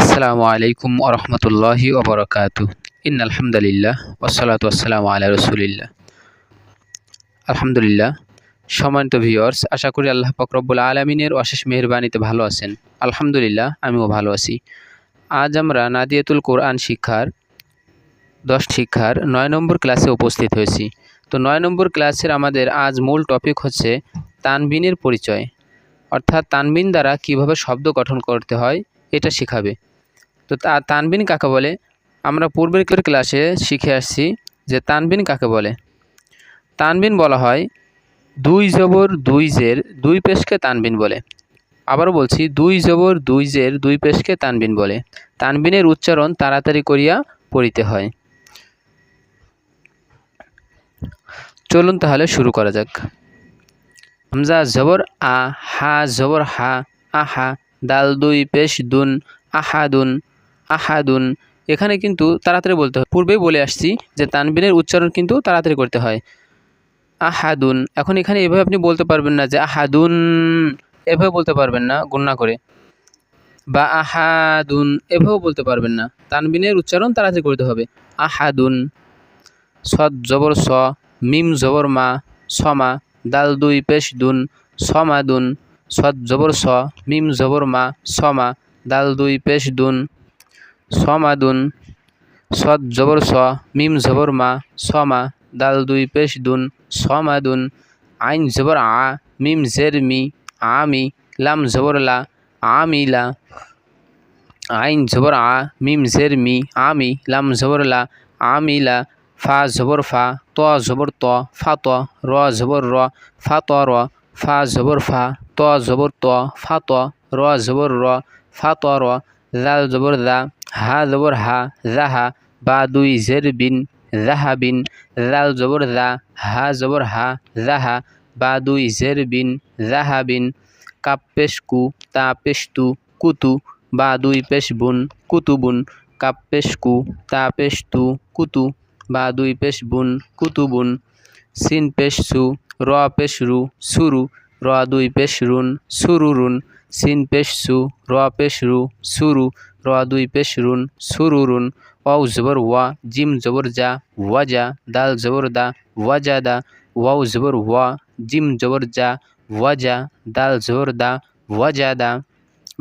আসসালামু আলাইকুম ওরহমতুল্লাহি ওবরাকাতু ইন আলহামদুলিল্লাহ ওসালাত আসসালামু আলা রসুলিল্লাহ। আলহামদুলিল্লাহ, সম্মানিত ভিউয়ার্স আশা করি আল্লাহ ফকরব্বুল আলমিনের অশেষ মেহরবানিতে ভালো আছেন। আলহামদুলিল্লাহ, আমিও ভালো আছি। আজ আমরা নাদিয়াতুল কোরআন শিক্ষার দশ শিক্ষার নয় নম্বর ক্লাসে উপস্থিত হয়েছি। তো নয় নম্বর ক্লাসের আমাদের আজ মূল টপিক হচ্ছে তানবিনের পরিচয়। অর্থাৎ তানবিন দ্বারা কীভাবে শব্দ গঠন করতে হয় এটা শেখাবে। তো তানবিন কাকে বলে? আমরা পূর্বের ক্লাসে শিখে আসছি যে তানবিন কাকে বলে। তানবিন বলা হয় দুই জবর দুই জের দুই পেশকে তানবিন বলে। আবারও বলছি, দুই জবর দুই জের দুই পেশকে তানবিন বলে। তানবিনের উচ্চারণ তাড়াতাড়ি করিয়া পড়িতে হয়। চলুন তাহলে শুরু করা যাক। হামজা জবর আ, হা জবর হা আহা দাল দুই, পেশ দুন, আহাদুন আহাদুন। এখানে কিন্তু তাড়াতাড়ি বলতে হয়। পূর্বেই বলে আসছি যে তানবিনের উচ্চারণ কিন্তু তাড়াতাড়ি করতে হয়। আহাদুন। এখন এখানে এভাবে আপনি বলতে পারবেন না যে আহাদুন। এভাবে বলতে পারবেন না গুণনা করে। বা আহাদুন। এভাবেও বলতে পারবেন না। তানবিনের উচ্চারণ তাড়াতাড়ি করতে হবে। আহাদুন। সদ জবর স, মিম জবর মা সমা দাল দুই, পেশ দুন সমাদুন সদ জবর স মিম জবর মা সমা দাল দুই, পেশ দুন সমাদুন সদ জবর স, মিম জবর মা সমা দাল দুই, পেশ দুন সমাদুন আইন জবর আ, মিম জের মি আমি লাম জবর লা আমিলা আইন জবর আ, মিম জের মি আমি লাম জবর লা আমিলা ফা জবর ফা, ত জবর ত, ফা ত, র জবর র, ফা ত র, ফা জবর ফা ত জবর ত, ফা ত র জবর র ফা ত র জাল জবর দা হা জবর হা জাহা বা দুই জের বিন জাহা বিন, জাল জবর দা হা জবর হা জাহা বা দুই জের বিন জাহা বিন, কাপ পেশ কু, তা পেশ তু কুতু বা দুই পেশ বুন কুতুবুন কাপ পেশ কু, তা পেশ তু কুতু বা দুই পেশ বুন কুতুবুন সিন পেশ সু র পেশ রু সুরু র দুই পেশ রুন সুরুরুন সিন পেশ সু, র পেশ রু সুরু র দুই পেশ রুন সুরুরুন ওয়াও জবর ওয়া, জিম জবর যা ওয়াজা দাল জবর দা ওয়াজা দা ওয়াও জবর ওয়া, জিম জবর যা ওয়াজা দাল জবর দা ওয়াজা দা,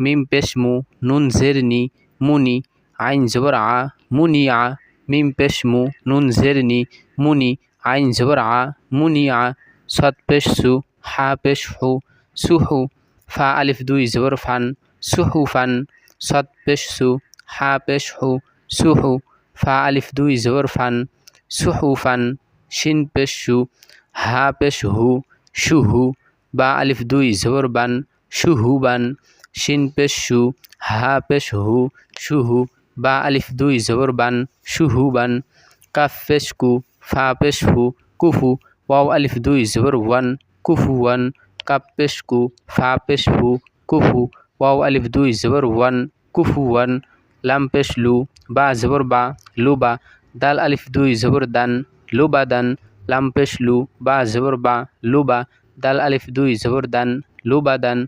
মিম পেশ মু, নুন জের নি মুনি আইন জবর আ মুনি আ, মিম পেশ মু, নুন জের নি মুনি আইন জবর আ মুনি আ, সৎ পেশ সু হা পেশ হু সুহু, ফা আলিফ দুই জবর ফান, সুহু ফান, সৎ পেশ সু হা পেশ হু সুহু, ফা আলিফ দুই জবর ফান, সুহু ফান, শিন পেশ সু হা পেশ হু সুহু, বা আলিফ দুই জবর বান, সুহু বান, শিন পেশ সু হা পেশ হু সুহু, বা আলিফ দুই জবর বান, সুহু বান, কাফ পেশ ফা পেশ ফু কুফু, ওয়াও আলিফ দুই জবর ওয়ান কুফু ওয়ান কাপ পেশ কু ফা পেশ ফু কুফু ওয়াও আলিফ দুই জবর ওয়ান কুফু ওয়ান লাম পেশ লু বা জবর বা লুবা দাল আলিফ দুই জবর দান লুবা দান লাম পেশ লু বা জবর বা লুবা দাল আলিফ দুই জবর দান লুবা দান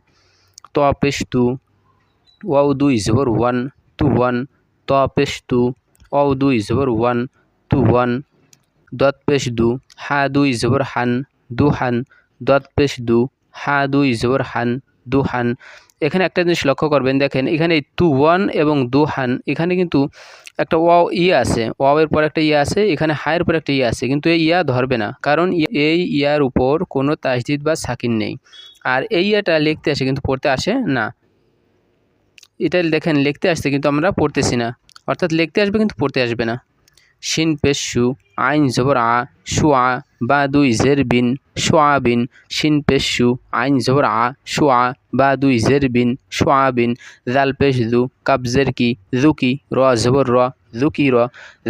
ত পেশ তু ওয়াও দুই জবর ওয়ান টু ওয়ান ত পেশ তু ওয়াও দুই জবর ওয়ান টু ওয়ান দত পেশ দু হা দুই জবর হান দু হান দত পেশ দু, হা দুই জবর হান, দু হান। এখানে একটা জিনিস লক্ষ্য করবেন, দেখেন এখানে টু ওয়ান এবং দু হান, এখানে কিন্তু একটা ওয়াও ই আছে, ওয়াওয়ের পর একটা ইয়া আছে, এখানে হায়ের পর একটা ইয়া আছে, কিন্তু এই ইয়া ধরবে না, কারণ এই ইয়ার উপর কোনো তাসদিদ বা সাকিন নেই। আর এই ইয়াটা লিখতে আসে কিন্তু পড়তে আসে না। এটা দেখেন, লিখতে আসছে কিন্তু আমরা পড়তেছি না, অর্থাৎ লিখতে আসবে কিন্তু পড়তে আসবে না। শিন পেশ, আইন জবর আ শুয়া বা দুই জের বিন শোয়া বিন শিন পেশ, আইন জবর আ শুয়া বা দুই জের বিন শোয়া বিন জাল পেশ দু কাব জের কি জুকি, র জবর র, জুকি র,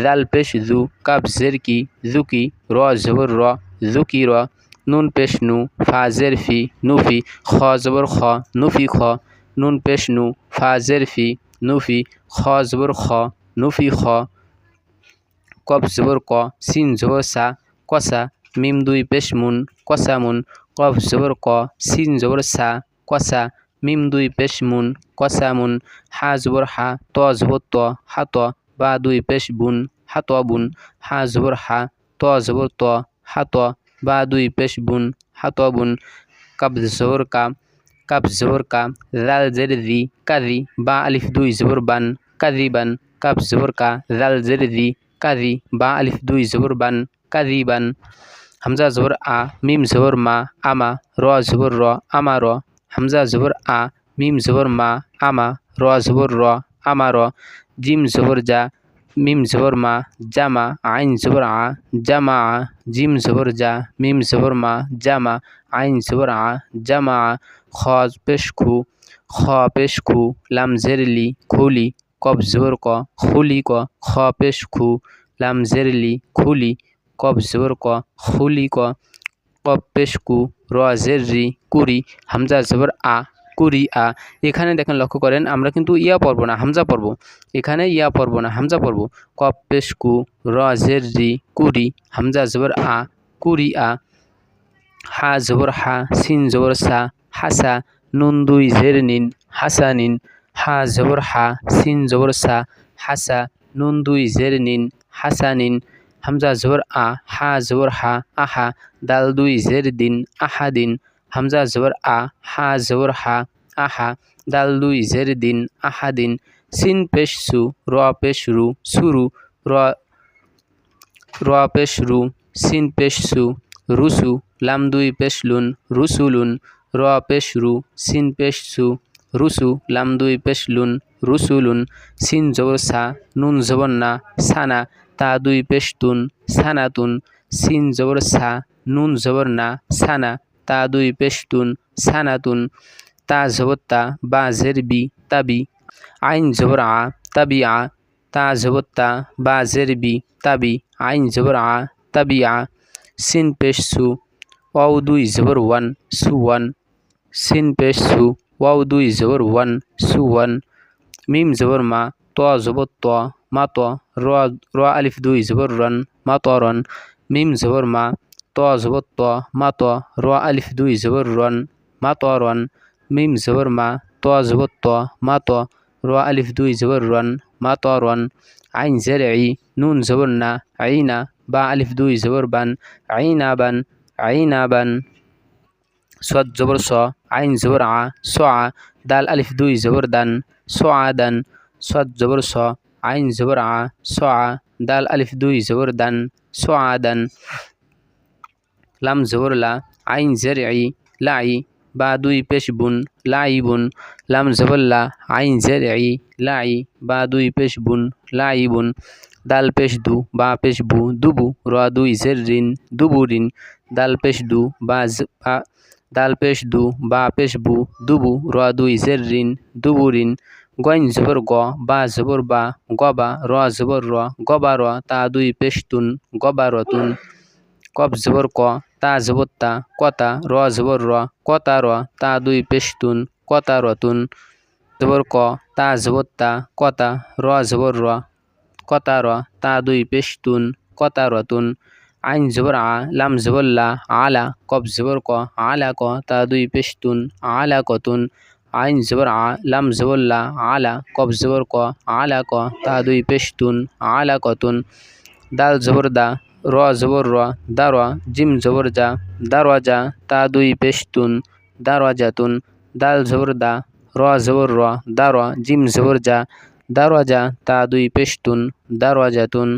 জাল পেশ দু কাব জের কি জুকি, র জবর র, জুকি র, নুন পেশ নু ফা জের ফি নুফি, খ জবর খ, নুফি খ, নুন পেশ নু ফা জের ফি নুফি, খ জবর খ, নুফি খ কফ জবর ক, সিন জবর সা কষা মিম দুই পেশ মুন কষা মুন কফ জবর ক, সিন জবর সা কষা মিম দুই পেশ মুন কসামুন হা জবর হা, ত জবর ত হাত বা দুই পেশ বুন হাত বুন, হা জবর হা, ত জবর ত হাত বা দুই পেশ বুন হাত বুন, কাব জবর কা, কাব জবর কা জাল জের দি কাজি বা আলিফ দুই জবর বান কাজি বান, কাব জবর কা জাল জের দি কাজি বা আলিফ দুই জবর বান কাজি বান হামজা জবর আ মিম জবর মা আমা র জবর র আমা র হামজা জবর আ মিম জবর মা আমা র জবর র আমা র জিম জবর যা মিম জবর মা জামা আইন জবর আ জামা আ জিম জবর যা মিম জবর মা জামা আইন জবর আ জামা আ খ পেশ খু খ পেশ খু লাম জেরলি খুলি কব জবর ক খুলি ক, খ পেশ খু, লাম জেরলি খুলি জবর ক খুলি ক, কব পেশ কু র জেররি কুরি, হামজা জবর আ, কুরি আ। এখানে দেখেন লক্ষ্য করেন, আমরা কিন্তু ইয়া পড়ব না, হামজা পড়ব। এখানে ইয়া পড়ব না, হামজা পড়ব। কপ পেশ কু র জের রি, কুরি, হামজা জবর আ, কুরি আ। হা জবর হা, সিন জবর সা হাসা নুন দুই জের নিন হাসা নিন। হা জবর হা, সিন জবর সা হাসা নুন দুই, জের নিন হাসা নিন, হামজা জবর আ, হা জবর হা আহা দাল দুই, জের দিন আহা দিন, হামজা জবর আ, হা জবর হা আহা দাল দুই, জের দিন আহা দিন, সিন পেশ সু, র পেশ রু সুরু র র পেশ রু, সিন পেশ সু রুসু লাম দুই পেশ লুন রুসুলুন র পেশ রু, সিন পেশ সু রুসু লাম দুই পেশ লুন রুসুলুন সিন জবর সা, নুন জবর না, সানা, তা দুই পেশ তুন সানাতুন সিন জবর সা, নুন জবর না, সানা, তা দুই পেশ তুন সানাতুন তা জবর বা জের বি তাবি আইন জবর আ তাবি আ, তা জবর বা জের বি তাবি আইন জবর আ তাবি আ, সিন পেশ সু ওয়াও দুই জবর ওয়ান, সু ওয়ান, সিন পেশ সু ওয়াও দুই জবর ওয়ান সু ওয়ান মিম জবর মা ত জবর ত মা ত র আলিফ দুই জবর রন মা ত রন মিম জবর মা ত জবর ত মা ত র আলিফ দুই জবর রন মা ত রন মিম জবর মা ত জবর ত মা ত র আলিফ দুই জবর রন মা ত রন আইন জের ই নুন জবর না আইনা বা আলিফ দুই জবর বান আইনা বান আইনা বান সদ জবর স আইন জবর আ স আ দাল আলিফ দুই জবর দান স আ দান সদ জবর স আইন জবর আ স আ দাল আলিফ দুই জবর দান স আ দান লাম জবর লা আইন জের ই লাই বা দুই পেশ বুন লাই বুন লাম জবর লা আইন জের ই লাই বা দুই পেশ বুন লাই বুন দাল পেশ দু বা পেশ বু দুবু র দুই জের রিন দুবু রিন দাল পেশ দু বা দাল পেশ দু, বা পেশ বু, দুবু, র দুই, জের রিন দুবু রিন গইন জবর গ, বা জবর বা গবা র জবর র গবা র, তা দুই, পেশ তুন গবা রতুন কব জবর ক, তা জবর তা কতা র জবর র কতা র, তা দুই, পেশ তুন কতা রতুন জবর ক, তা জবর তা কতা র জবর র কতা র, তা দুই, পেশ তুন কতা রতুন আইন জবর আ, লাম জবর লা, আলা, কব জবর ক, আলা ক, তা দুই পেশতুন, আলা কতুন। আইন জবর আ, লাম জবর লা, আলা, কব জবর ক, আলা ক, তা দুই পেশতুন, আলা কতুন। দাল জবর দা, র জবর র দারোয়া জিম জবর যা দারওয়াজা তা দুই পেশতুন দারওয়াজাতুন দাল জবর দা, র জবর র দারোয়া জিম জবর যা দারওয়াজা তা দুই পেশতুন দারওয়াজাতুন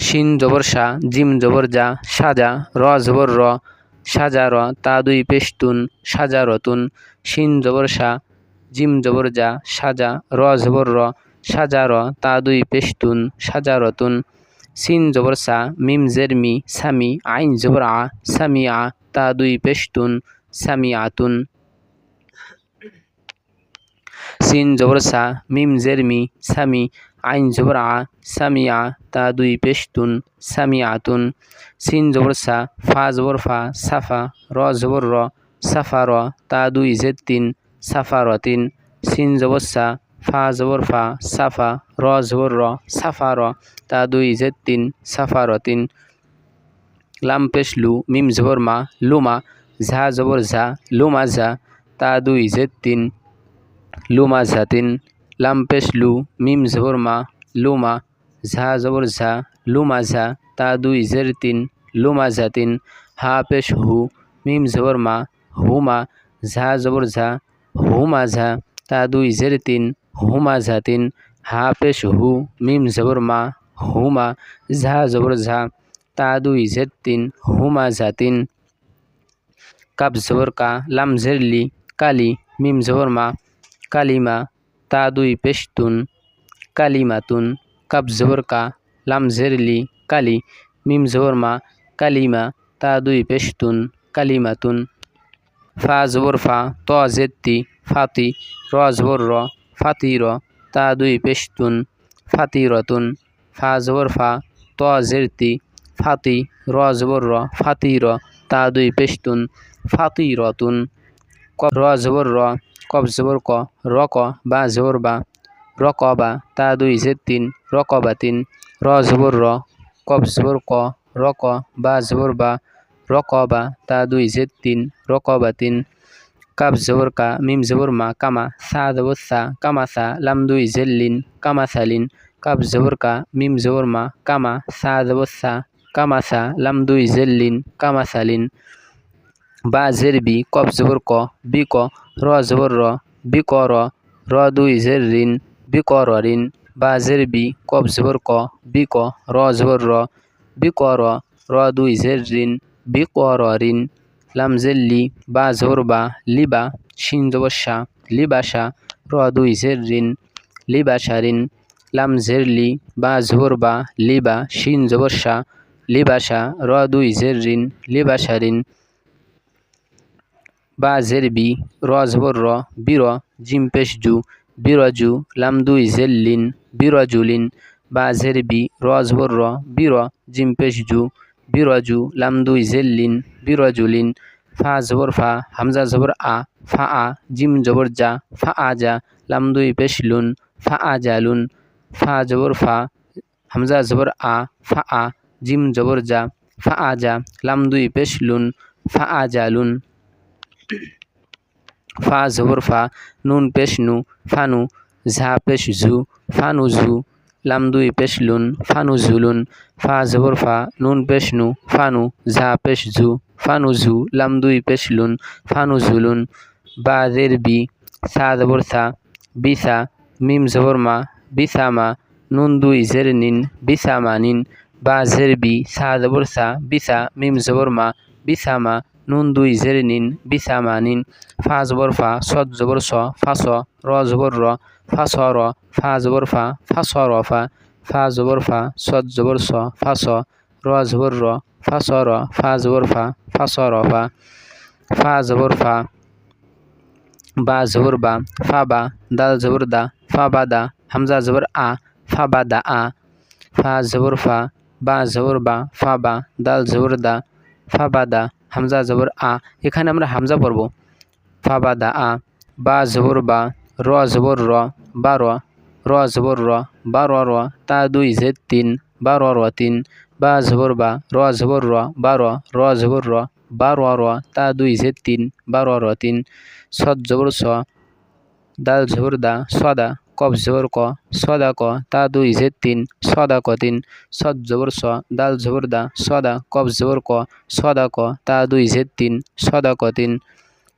শিন জবর শা, জিম জবর যা সাজা র জবর র সাজা র, তা দুই পেশতুন সাজা রতুন, শিন জবর শা, জিম জবর যা সাজা র জবর র সাজা র, তা দুই পেশতুন সাজা রতুন, সিন জবর সা, মিম জের মি সামি আইন জবর আ সামি আ, তা দুই পেশতুন সামি আতুন। সিন জবর সা, মিম জের মি সামি আইন জবর আ সামিয়া তা দুই পেশতুন সামিয়াতুন। সিন জবর সা, ফা জবর ফা, সাফা, র জবর র, সাফা র, তা দুই জের তিন, সাফা রতিন সিন জবর সা, ফা জবর ফা, সাফা, র জবর র, সাফা র, তা দুই জের তিন, সাফা রতিন লাম পেশ লু, মিম জবর মা লুমা ঝা জবর ঝা লুমা ঝা, তা দুই জের তিন লুমা ঝা তিন। লাম পেশ লু মিম জবর মা লুমা ঝা জবর ঝা লুমা ঝা তা দুই জের তিন লুমা ঝা তিন হা পেশ হু মিম জবর মা হুমা ঝা জবর ঝা হুমা ঝা তা দুই জের তিন হুমা ঝা তিন হা পেশ হু মিম জবর মা হুমা ঝা জবর ঝা তা দুই জের তিন হুমা ঝা তিন কাপ জবর কা লাম জেরলি কালি মিম জবর মা কালিমা তা দুই পেশতুন, কালিমাতুন কাপ জবর কা লাম জেরলি কালি মিম জবর মা কালিমা তা দুই পেশতুন, কালিমাতুন। ফা জবর ফা, ত জেত্তি, ফাতি, র জবর র, ফাতি র তা দুই পেশতুন, ফাতি রতুন। ফা জবর ফা, ত জেরতি, ফাতি, র জবর র, ফাতি র তা দুই পেশতুন, ফাতি রতুন। ক, র জবর র কব জবর ক, র ক বা জবর বা, র ক বা, তা দুই জের তিন, র ক বা তিন, র জবর র কব জবর ক, র ক বা জবর বা, র ক বা, তা দুই জের তিন, র ক বা তিন কাব জবর কা, মিম জবর মা, কামা, সা জবর সা, কামা সা, লাম দুই জেল্লিন কামা সালিন কাব জবর কা, মিম জবর মা, কামা, সা জবর সা, কামা সা, লাম দুই জেল্লিন কামা সালিন বা জের বি কব জবর ক, বি ক, র জবর র, বি ক র র দুই জের রিন বি ক র রিন বা জের বি কব জবর ক, বি ক, র জবর র, বি ক র র দুই জের রিন বি ক র রিন লাম জের লি, বা জবর বা লিবা শিন জবর শা লিবাসা র দুই জের রিন লিবাসা রিন লাম জের লি, বা জবর বা লিবা শিন জবর শা লিবাসা র দুই জের রিন লিবাসা রিন বা জের বি র জবর র বীর জিম পেশ জু বিরজু লাম দুই জের লিন বিরজুলিন বা জের বি র জবর র বীর জিম পেশ জু বিরজু লাম দুই জের লিন বিরজুলিন ফা জবর ফা হামজা জবর আ ফা আ জিম জবর যা ফা আ যা লাম দুই পেশ লুন ফা আ জালুন ফা জবর ফা হামজা জবর আ ফা আ জিম জবর যা ফা আ যা লাম দুই পেশ লুন ফা আ জালুন ফা জবর ফা নুন পেশ নু ফানু ঝা পেশ ঝু ফানু ঝু লাম দুই পেশ লুন ফানু ঝুলুন ফা জবর ফা নুন পেশ নু ফানু ঝা পেশ ঝু ফানু ঝু লাম দুই পেশ লুন ফানু ঝুলুন বা জের বি সা জবর সা বিসা মিম জবর মা বিসা মা নুন দুই জের নিন বিসা মা নিন বা জের বি সা জবর সা বিসা মিম জবর মা বিসা মা নুন দুই জের নিন বিসা মা নিন, ফা জবর ফা সদ জবর স, ফা স, র জবর র, ফা স র, ফা জবর ফা ফা স র ফা ফা জবর ফা সদ জবর স, ফা স, র জবর র, ফা স র, ফা জবর ফা ফা স র ফা ফা জবর ফা, বা জবর বা, ফা বা দাল জবর দা, ফা বা দা, হামজা জবর আ, ফা বা দা আ, ফা জবর ফা, বা জবর বা, ফা বা, দাল জবর দা, ফা বা দা হামজা জবর আ, এখানে আমরা হামজা পড়ব। ফা, বা, দা, আ, বা, জবর, বা, র, জবর, র, বা, র র, জবর, র, বা, র র, তা, দুই, জেদ, তিন, বা, র র, তিন, বা, জবর, বা, র, জবর, র, বা, র র, জবর, র, বা, র র, তা, দুই, জেদ, তিন, বা, র র, তিন, সদ, জবর, স দাল জবর, দা সদা কব জবর ক সদা ক, তা দুই জেদ তিন সদা ক তিন সদ জবর স, দাল জবর দা সদা কব জবর ক সদা ক, তা দুই জেদ তিন সদা ক তিন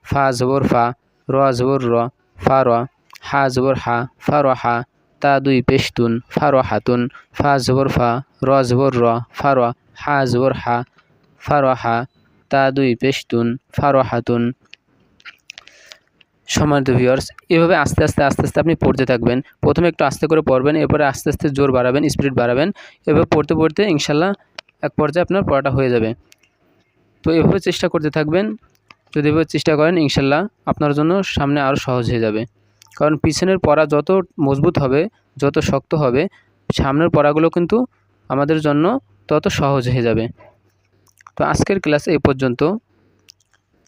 ফা জবর ফা, র জবর র, ফা র, হা জবর হা, ফা র হা, তা দুই পেশতুন ফা র হাতুন ফা জবর ফা, র জবর র, ফা র, হা জবর হা, ফা র হা, তা দুই পেশতুন ফা র হাতুন সম্মানিত ভিউয়ার্স এভাবে আস্তে আস্তে আস্তে আস্তে আপনি পড়তে থাকবেন। প্রথমে একটু আস্তে করে পড়বেন, এরপরে আস্তে আস্তে জোর বাড়াবেন স্পিড বাড়াবেন। এভাবে পড়তে পড়তে ইনশাল্লাহ এক পর্যায়ে আপনার পড়াটা হয়ে যাবে। তো এভাবে চেষ্টা করতে থাকবেন। যদি এভাবে চেষ্টা করেন ইনশাল্লাহ আপনার জন্য সামনে আরও সহজ হয়ে যাবে। কারণ পিছনের পড়া যত মজবুত হবে, যত শক্ত হবে, সামনের পড়াগুলো কিন্তু আমাদের জন্য তত সহজ হয়ে যাবে। তো আজকের ক্লাস এই পর্যন্ত।